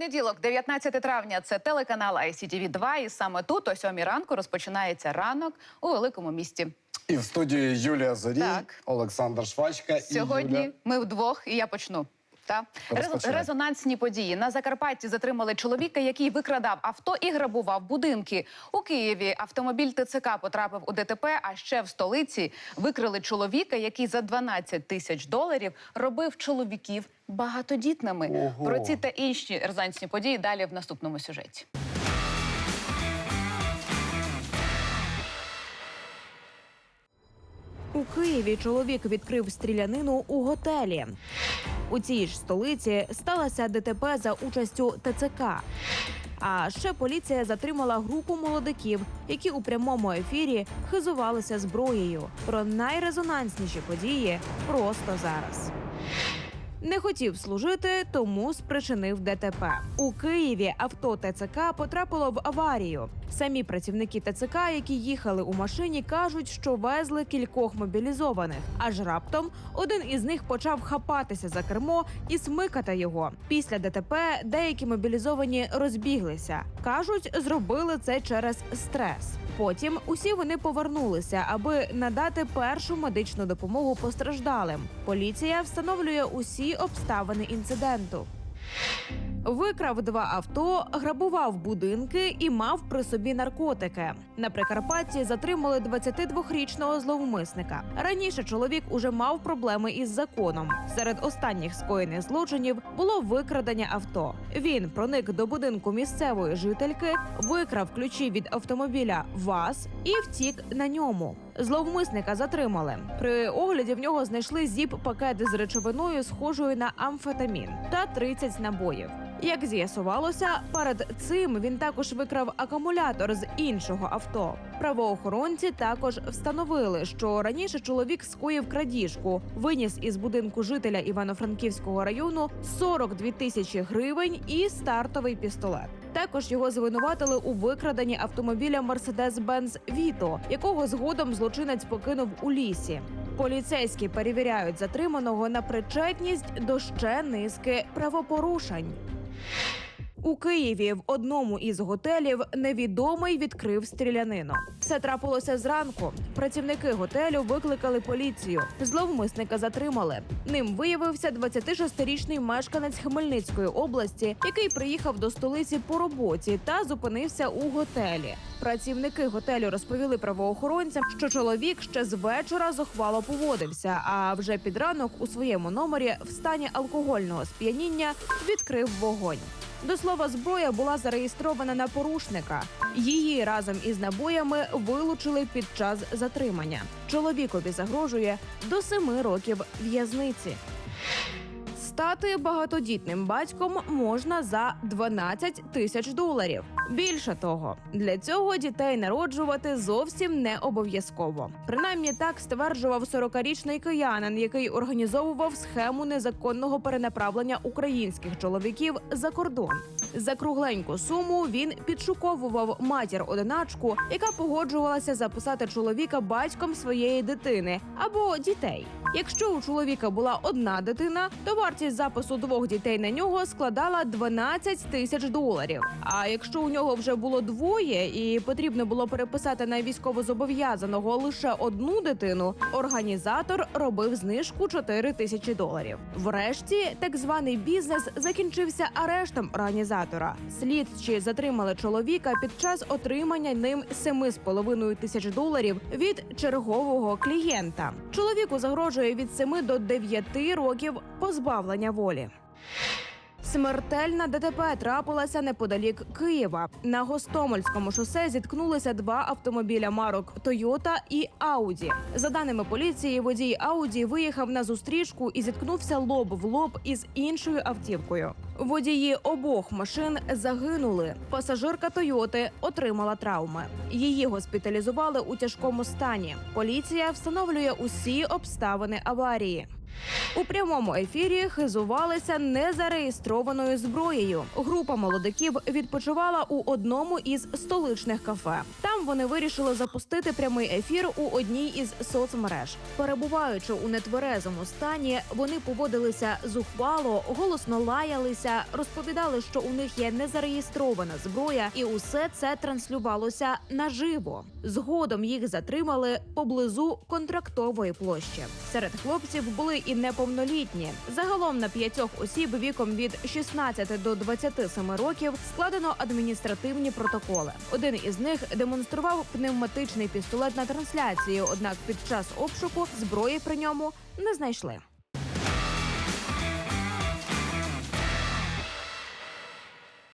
Понеділок, 19 травня, це телеканал ICTV 2 і саме тут, о сьомій ранку, розпочинається ранок у великому місті. І в студії Юлія Зорі, Так. Олександр Швачка і Сьогодні Юля. ми вдвох, і я почну. Та резонансні події на Закарпатті затримали чоловіка, який викрадав авто і грабував будинки. У Києві автомобіль ТЦК потрапив у ДТП. А ще в столиці викрили чоловіка, який за 12 тисяч доларів робив чоловіків багатодітними. Ого. Про ці та інші резонансні події далі в наступному сюжеті. У Києві чоловік відкрив стрілянину у готелі. У цій ж столиці сталося ДТП за участю ТЦК. А ще поліція затримала групу молодиків, які у прямому ефірі хизувалися зброєю. Про найрезонансніші події просто зараз. Не хотів служити, тому спричинив ДТП. У Києві авто ТЦК потрапило в аварію. Самі працівники ТЦК, які їхали у машині, кажуть, що везли кількох мобілізованих. Аж раптом один із них почав хапатися за кермо і смикати його. Після ДТП деякі мобілізовані розбіглися. кажуть, зробили це через стрес. Потім усі вони повернулися, аби надати першу медичну допомогу постраждалим. Поліція встановлює усі обставини інциденту. Викрав два авто, грабував будинки і мав при собі наркотики. На Прикарпатті затримали 22-річного зловмисника. Раніше чоловік уже мав проблеми із законом. Серед останніх скоєних злочинів було викрадення авто. Він проник до будинку місцевої жительки, викрав ключі від автомобіля ВАЗ і втік на ньому. Зловмисника затримали. При огляді в нього знайшли зіп пакет з речовиною, схожою на амфетамін, та 30 набоїв. Як з'ясувалося, перед цим він також викрав акумулятор з іншого авто. Правоохоронці також встановили, що раніше чоловік скоїв крадіжку, виніс із будинку жителя Івано-Франківського району 42 тисячі гривень і стартовий пістолет. Також його звинуватили у викраденні автомобіля Mercedes-Benz Vito, якого згодом злочинець покинув у лісі. Поліцейські перевіряють затриманого на причетність до ще низки правопорушень. У Києві в одному із готелів невідомий відкрив стрілянину. Все трапилося зранку. Працівники готелю викликали поліцію. Зловмисника затримали. Ним виявився 26-річний мешканець Хмельницької області, який приїхав до столиці по роботі та зупинився у готелі. Працівники готелю розповіли правоохоронцям, що чоловік ще з вечора зухвало поводився. А вже під ранок у своєму номері в стані алкогольного сп'яніння відкрив вогонь. До слова, зброя була зареєстрована на порушника. Її разом із набоями вилучили під час затримання. Чоловікові загрожує до семи років в'язниці. Стати багатодітним батьком можна за 12 тисяч доларів. Більше того, для цього дітей народжувати зовсім не обов'язково. Принаймні так стверджував 40-річний киянин, який організовував схему незаконного перенаправлення українських чоловіків за кордон. За кругленьку суму він підшуковував матір одиначку, яка погоджувалася записати чоловіка батьком своєї дитини або дітей. Якщо у чоловіка була одна дитина, то вартість запису двох дітей на нього складала 12 тисяч доларів. А якщо у нього вже було двоє і потрібно було переписати на військовозобов'язаного лише одну дитину, організатор робив знижку 4 тисячі доларів. Врешті так званий бізнес закінчився арештом організатора. Слідчі затримали чоловіка під час отримання ним 7,5 тисяч доларів від чергового клієнта. Чоловіку загрожує від 7 до 9 років позбавлення волі. Смертельна ДТП трапилася неподалік Києва. На Гостомельському шосе зіткнулися два автомобіля марок Тойота і Ауді. За даними поліції, водій Ауді виїхав на зустрічку і зіткнувся лоб в лоб із іншою автівкою. Водії обох машин загинули. Пасажирка Тойоти отримала травми. Її госпіталізували у тяжкому стані. Поліція встановлює усі обставини аварії. У прямому ефірі хизувалися незареєстрованою зброєю. Група молодиків відпочивала у одному із столичних кафе. Там вони вирішили запустити прямий ефір у одній із соцмереж. Перебуваючи у нетверезому стані, вони поводилися зухвало, голосно лаялися, розповідали, що у них є незареєстрована зброя, і усе це транслювалося наживо. Згодом їх затримали поблизу контрактової площі. Серед хлопців були і неповнолітні. Загалом на п'ятьох осіб віком від 16 до 27 років складено адміністративні протоколи. Один із них демонстрував пневматичний пістолет на трансляції однак під час обшуку зброї при ньому не знайшли.